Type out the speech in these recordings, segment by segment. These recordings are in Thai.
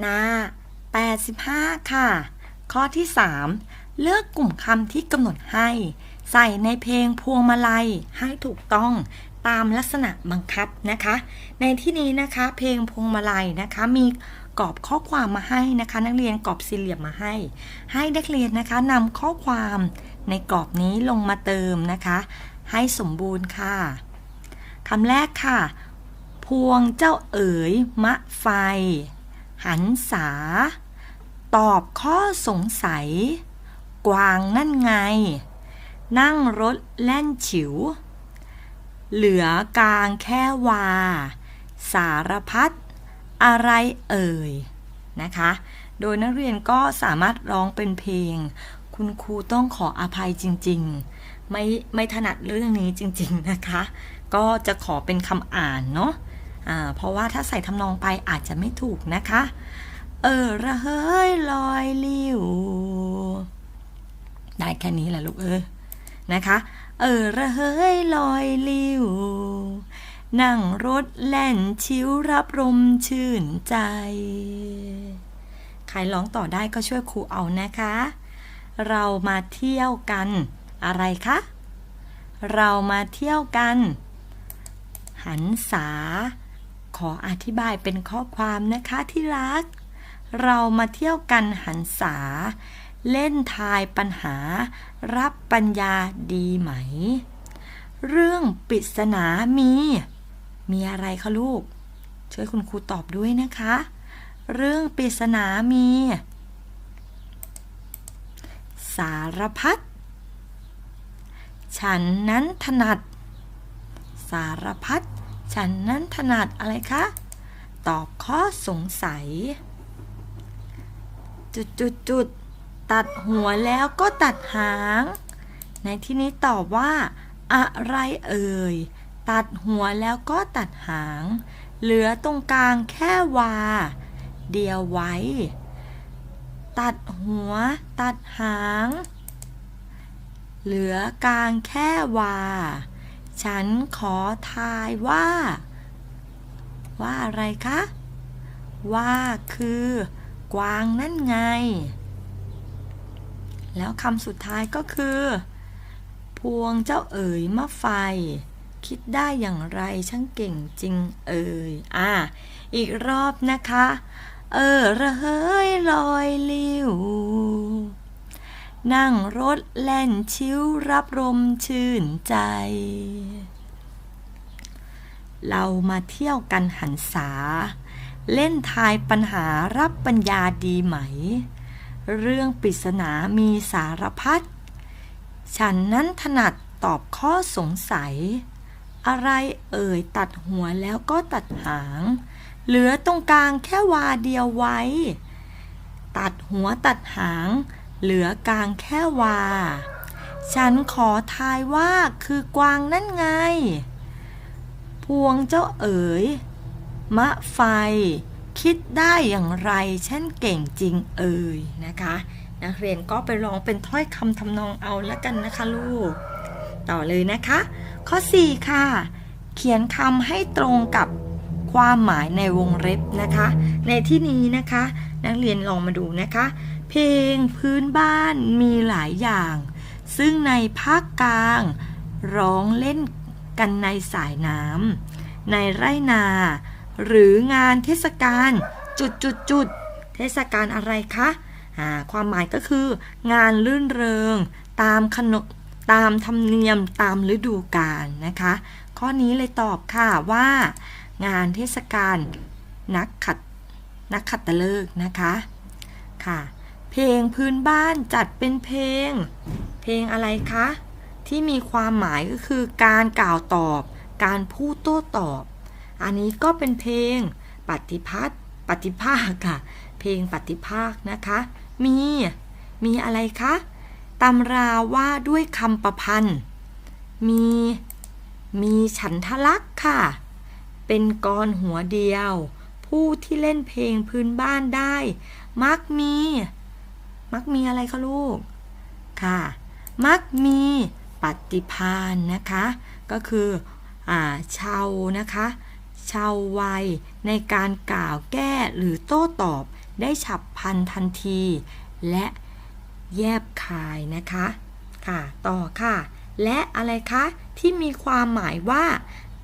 หน้า 85 ค่ะ ข้อที่ 3 เลือกกลุ่มคำที่กำหนดให้ ใส่ในเพลงพวงมาลัยให้ถูกต้องตามลักษณะบังคับนะคะ ในที่นี้นะคะเพลงพวงมาลัยนะคะ มีกรอบข้อความมาให้นะคะ นักเรียนกรอบสี่เหลี่ยมมาให้ ให้นักเรียนนะคะนำข้อความในกรอบนี้ลงมาเติมนะคะ ให้สมบูรณ์ค่ะคำแรกค่ะ พวงเจ้าเอ๋ยมะไฟ หันษา ตอบข้อสงสัย กวางนั่นไง นั่งรถแล่นฉิว เหลือกลางแค่วา สารพัดอะไรเอ่ยนะคะ โดยนักเรียนก็สามารถร้องเป็นเพลง คุณครูต้องขออภัยจริง ๆ ไม่ไม่ถนัดเรื่องนี้จริง ๆนะคะ ก็จะขอเป็นคำอ่านเนาะะ เพราะว่าถ้าใส่ทำนองไปอาจจะไม่ถูกนะคะ เออระเฮ้ยลอยลิวได้แค่นี้แหละลูกเออนะคะ เออระเฮ้ยลอยลิวนั่งรถแล่นชิวรับลมชื่นใจ ใครร้องต่อได้ก็ช่วยครูเอานะคะ เรามาเที่ยวกัน อะไรคะ เรามาเที่ยวกัน หันษา ขออธิบายเป็นข้อความนะคะที่รัก เรามาเที่ยวกันหันษา เล่นทายปัญหา รับปัญญาดีไหม เรื่องปริศนามี มีอะไรคะลูก ช่วยคุณครูตอบด้วยนะคะ เรื่องปริศนามี สารพัดฉันนั้นถนัด สารพัด ฉันนั้นถนัดอะไรคะ ตอบข้อสงสัย จุดจุดจุดตัดหัวแล้วก็ตัดหาง ในที่นี้ตอบว่า อะไรเอ่ย ตัดหัวแล้วก็ตัดหาง เหลือตรงกลางแค่วา เดียวไว้ ตัดหัว ตัดหาง เหลือกลางแค่วา ฉันขอทายว่า ว่าอะไรคะ ว่าคือกวางนั่นไง แล้วคำสุดท้ายก็คือ พวงเจ้าเอ๋ยมะไฟ คิดได้อย่างไรช่างเก่งจริงเอ่ยอะอีกรอบนะคะ เออระเฮ้ยลอยลิ้ว นั่งรถแล่นชิวรับลมชื่นใจ เรามาเที่ยวกันหันษา เล่นทายปัญหารับปัญญาดีไหม เรื่องปริศนามีสารพัด ฉันนั้นถนัดตอบข้อสงสัย อะไรเอ่ยตัดหัวแล้วก็ตัดหาง เหลือตรงกลางแค่วาเดียวไว้ ตัดหัวตัดหาง เหลือกลางแค่วา ฉันขอทายว่าคือกวางนั่นไง พวงเจ้าเอ๋ย มะไฟ คิดได้อย่างไรฉันเก่งจริงเอ่ยนะคะ นักเรียนก็ไปลองเป็นถ้อยคำทำนองเอาแล้วกันนะคะลูก ต่อเลยนะคะ ข้อ 4 ค่ะ เขียนคำให้ตรงกับความหมายในวงเล็บนะคะ ในที่นี้นะคะ นักเรียนลองมาดูนะคะ เพลงพื้นบ้านมีหลายอย่าง ซึ่งในภาคกลาง ร้องเล่นกันในสายน้ำในไร่นา หรืองานเทศกาลจุดจุดจุดเทศกาลอะไรคะความหมายก็คืองานลื่นเริง ตามขนบตามธรรมเนียมตามฤดูกาลนะคะ ข้อนี้เลยตอบค่ะว่า งานเทศกาลนักขัดนักขัดตฤกษ์นะคะค่ะ เพลงพื้นบ้านจัดเป็นเพลง เพลงอะไรคะ ที่มีความหมายก็คือการกล่าวตอบ การพูดโต้ตอบ อันนี้ก็เป็นเพลงปฏิพัทธ์ปฏิภาคค่ะ เพลงปฏิภาคนะคะ มี มีอะไรคะตำราว่าด้วยคำประพันธ์ มี มีฉันทลักษ์ค่ะ เป็นกรหัวเดียว ผู้ที่เล่นเพลงพื้นบ้านได้ มักมี มักมีอะไรคะลูก ค่ะ มักมีปฏิพานนะคะ ก็คืออ่าชาวนะคะชาววัยในการกล่าวแก้หรือโต้ตอบได้ฉับพลันทันที และแยบคายนะคะ ค่ะ ต่อค่ะ และอะไรคะ ที่มีความหมายว่า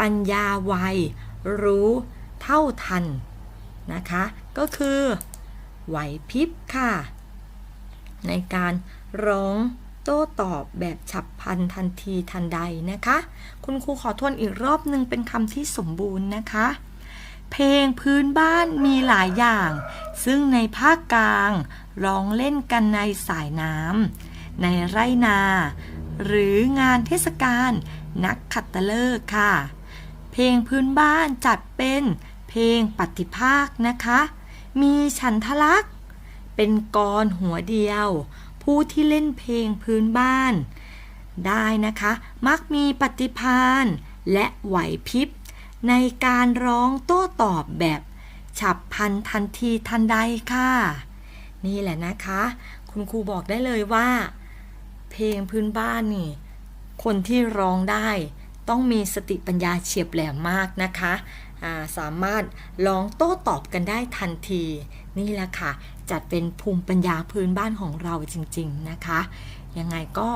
ปัญญาไวรู้เท่าทันนะคะ ก็คือไหวพริบค่ะ ในการร้องโต้ตอบแบบฉับพลันทันทีทันใดนะคะ คุณครูขอทวนอีกรอบหนึ่งเป็นคำที่สมบูรณ์นะคะ เพลงพื้นบ้านมีหลายอย่าง ซึ่งในภาคกลางร้องเล่นกันในสายน้ำในไรนา หรืองานเทศกาลนักขัตฤกษ์ค่ะ เพลงพื้นบ้านจัดเป็นเพลงปฏิภาคนะคะ มีฉันทลักษณ์ เป็นกรหัวเดียว ผู้ที่เล่นเพลงพื้นบ้าน ได้นะคะ มักมีปฏิภาณและไหวพริบ ในการร้องโต้ตอบแบบฉับพันทันทีทันใดค่ะ นี่แหละนะคะ คุณครูบอกได้เลยว่า เพลงพื้นบ้านนี่ คนที่ร้องได้ ต้องมีสติปัญญาเฉียบแหลมมากนะคะาสามารถร้องโต้ตอบกันได้ทันที นี่แหละค่ะ จัดเป็นภูมิปัญญาพื้นบ้านของเราจริง ๆ นะคะ ยังไงก็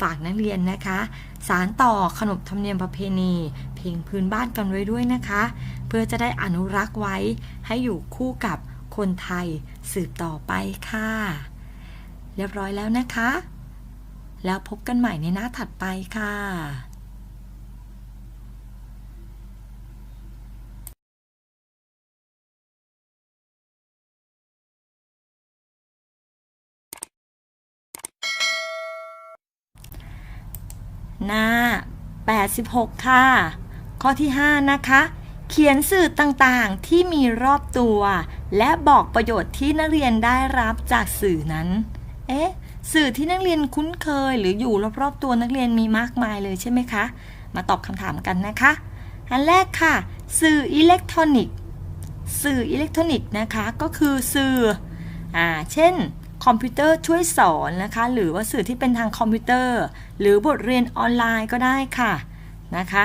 ฝากนักเรียนนะคะ สารต่อขนบธรรมเนียมประเพณี เพลงพื้นบ้านกันไว้ด้วยนะคะ เพื่อจะได้อนุรักษ์ไว้ให้อยู่คู่กับคนไทยสืบต่อไปค่ะ เรียบร้อยแล้วนะคะ แล้วพบกันใหม่ในหน้าถัดไปค่ะ หน้า 86 ค่ะ ข้อที่ 5 นะคะ เขียนสื่อต่างๆที่มีรอบตัว และบอกประโยชน์ที่นักเรียนได้รับจากสื่อนั้น เอ๊ะ สื่อที่นักเรียนคุ้นเคย หรืออยู่รอบๆตัวนักเรียนมีมากมายเลยใช่ไหมคะ มาตอบคำถามกันนะคะ อันแรกค่ะ สื่ออิเล็กทรอนิกส์ สื่ออิเล็กทรอนิกส์นะคะ ก็คือสื่อ อ่า เช่น คอมพิวเตอร์ช่วยสอนนะคะ หรือว่าสื่อที่เป็นทางคอมพิวเตอร์ หรือบทเรียนออนไลน์ก็ได้ค่ะนะคะ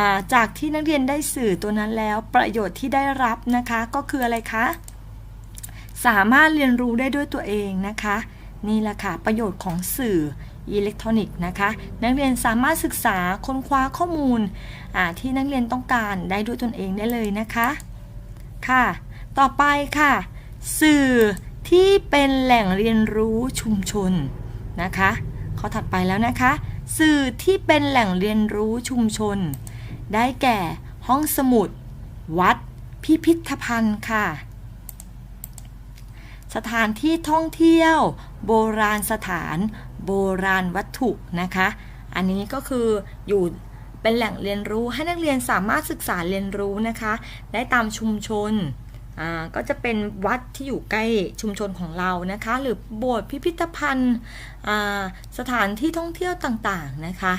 าจากที่นักเรียนได้สื่อตัวนั้นแล้วประโยชน์ที่ได้รับนะคะก็คืออะไรคะ สามารถเรียนรู้ได้ด้วยตัวเองนะคะ นี่แหละค่ะประโยชน์ของสื่ออิเล็กทรอนิกส์นะคะ นักเรียนสามารถศึกษาค้นคว้าข้อมูลที่นักเรียนต้องการได้ด้วยตนเองได้เลยนะคะค่ะ ต่อไปค่ะ สื่อ ที่เป็นแหล่งเรียนรู้ชุมชนนะคะข้อถัดไปแล้วนะคะ สื่อที่เป็นแหล่งเรียนรู้ชุมชน ได้แก่ห้องสมุด วัด พิพิธภัณฑ์ค่ะ สถานที่ท่องเที่ยว โบราณสถาน โบราณวัตถุนะคะ อันนี้ก็คืออยู่เป็นแหล่งเรียนรู้ให้นักเรียนสามารถศึกษาเรียนรู้นะคะ ได้ตามชุมชน ก็จะเป็นวัดที่อยู่ใกล้ชุมชนของเรานะคะ หรือโบสถ์พิพิธภัณฑ์สถานที่ท่องเที่ยวต่างๆนะคะ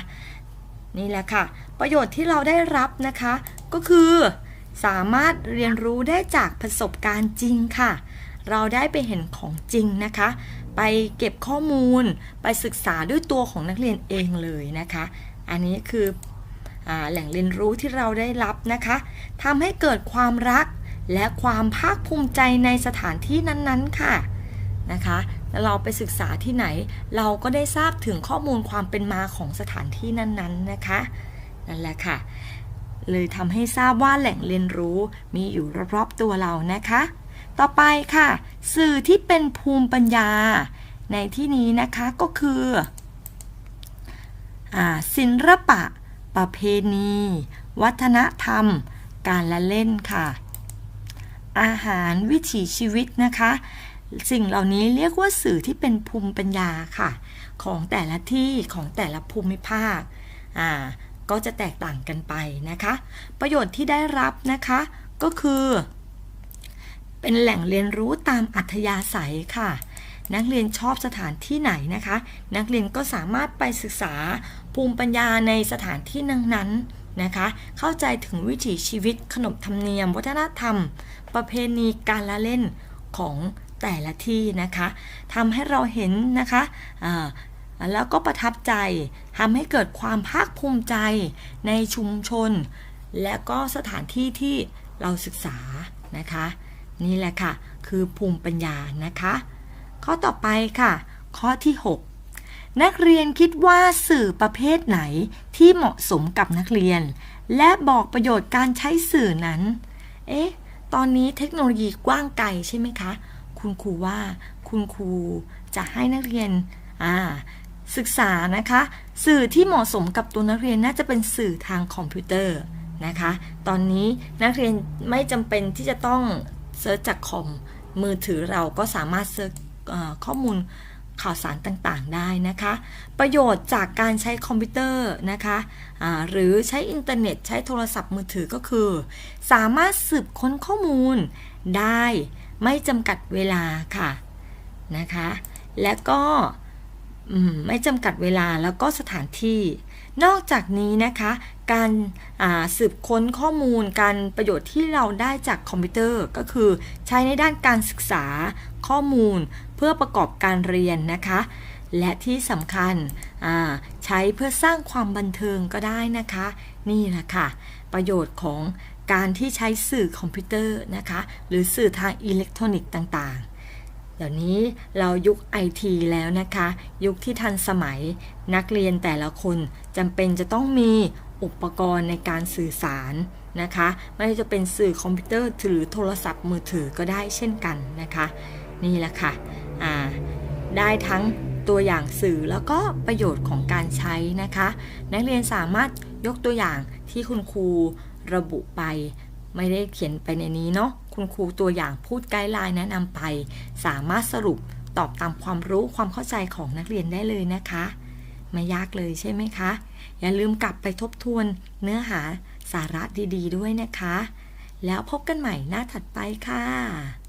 นี่แหละค่ะ ประโยชน์ที่เราได้รับนะคะ ก็คือสามารถเรียนรู้ได้จากประสบการณ์จริงค่ะ เราได้ไปเห็นของจริงนะคะ ไปเก็บข้อมูล ไปศึกษาด้วยตัวของนักเรียนเองเลยนะคะ อันนี้คืออแหล่งเรียนรู้ที่เราได้รับนะคะทำให้เกิดความรัก และความภาคภูมิใจในสถานที่นั้นๆค่ะนะคะแล้วเราไปศึกษาที่ไหน เราก็ได้ทราบถึงข้อมูลความเป็นมาของสถานที่นั้นๆนะคะนั่นแหละค่ะ เลยทำให้ทราบว่าแหล่งเรียนรู้มีอยู่รอบๆตัวเรานะคะ ต่อไปค่ะ สื่อที่เป็นภูมิปัญญา ในที่นี้นะคะก็คืออศิลปะ ประเพณี วัฒนธรรม การละเล่นค่ะ อาหารวิถีชีวิตนะคะ สิ่งเหล่านี้เรียกว่าสื่อที่เป็นภูมิปัญญาค่ะ ของแต่ละที่ของแต่ละภูมิภาคอ่าก็จะแตกต่างกันไปนะคะ ประโยชน์ที่ได้รับนะคะก็คือ เป็นแหล่งเรียนรู้ตามอัธยาศัยค่ะ นักเรียนชอบสถานที่ไหนนะคะ นักเรียนก็สามารถไปศึกษาภูมิปัญญาในสถานที่นั้นๆ นะคะ เข้าใจถึงวิถีชีวิตขนบธรรมเนียม วัฒนธรรม ประเพณีการละเล่นของแต่ละที่นะคะทำให้เราเห็นนะคะแล้วก็ประทับใจทำให้เกิดความภาคภูมิใจในชุมชน และก็สถานที่ที่เราศึกษานะคะ นี่แหละค่ะ คือภูมิปัญญานะคะ ข้อต่อไปค่ะ ข้อที่ 6 นักเรียนคิดว่าสื่อประเภทไหนที่เหมาะสมกับนักเรียน และบอกประโยชน์การใช้สื่อนั้น เอ๊ะ ตอนนี้เทคโนโลยีกว้างไกลใช่ไหมคะ คุณครูว่าคุณครูจะให้นักเรียนอ่าศึกษานะคะ สื่อที่เหมาะสมกับตัวนักเรียนน่าจะเป็นสื่อทางคอมพิวเตอร์นะคะ ตอนนี้นักเรียนไม่จำเป็นที่จะต้องเซิร์ชจากคอมมือถือเราก็สามารถเซิร์ชข้อมูล ข่าวสารต่างๆได้นะคะ ประโยชน์จากการใช้คอมพิวเตอร์นะคะะหรือใช้อินเทอร์เน็ตใช้โทรศัพท์มือถือก็คือ สามารถสืบค้นข้อมูลได้ไม่จำกัดเวลาค่ะนะคะ และก็ไม่จำกัดเวลาแล้วก็สถานที่ นอกจากนี้นะคะ การสืบค้นข้อมูล การประโยชน์ที่เราได้จากคอมพิวเตอร์ ก็คือใช้ในด้านการศึกษาข้อมูล เพื่อประกอบการเรียนนะคะ และที่สำคัญใช้เพื่อสร้างความบันเทิงก็ได้นะคะ นี่แหละค่ะ ประโยชน์ของการที่ใช้สื่อคอมพิวเตอร์นะคะ หรือสื่อทางอิเล็กทรอนิกส์ต่างๆ เดี๋ยวนี้เรายุคไอทีแล้วนะคะ ยุคที่ทันสมัยนักเรียนแต่ละคนจำเป็นจะต้องมี อุปกรณ์ในการสื่อสารนะคะ ไม่ว่าจะเป็นสื่อคอมพิวเตอร์หรือโทรศัพท์มือถือก็ได้เช่นกันนะคะ นี่แหละค่ะได้ทั้งตัวอย่างสื่อแล้วก็ประโยชน์ของการใช้นะคะ นักเรียนสามารถยกตัวอย่างที่คุณครูระบุไป ไม่ได้เขียนไปในนี้เนาะคุณครูตัวอย่างพูดไกด์ไลน์แนะนำไป สามารถสรุปตอบตามความรู้ความเข้าใจของนักเรียนได้เลยนะคะ ไม่ยากเลยใช่ไหมคะ อย่าลืมกลับไปทบทวนเนื้อหาสาระดี ๆด้วยนะคะ แล้วพบกันใหม่หน้าถัดไปค่ะ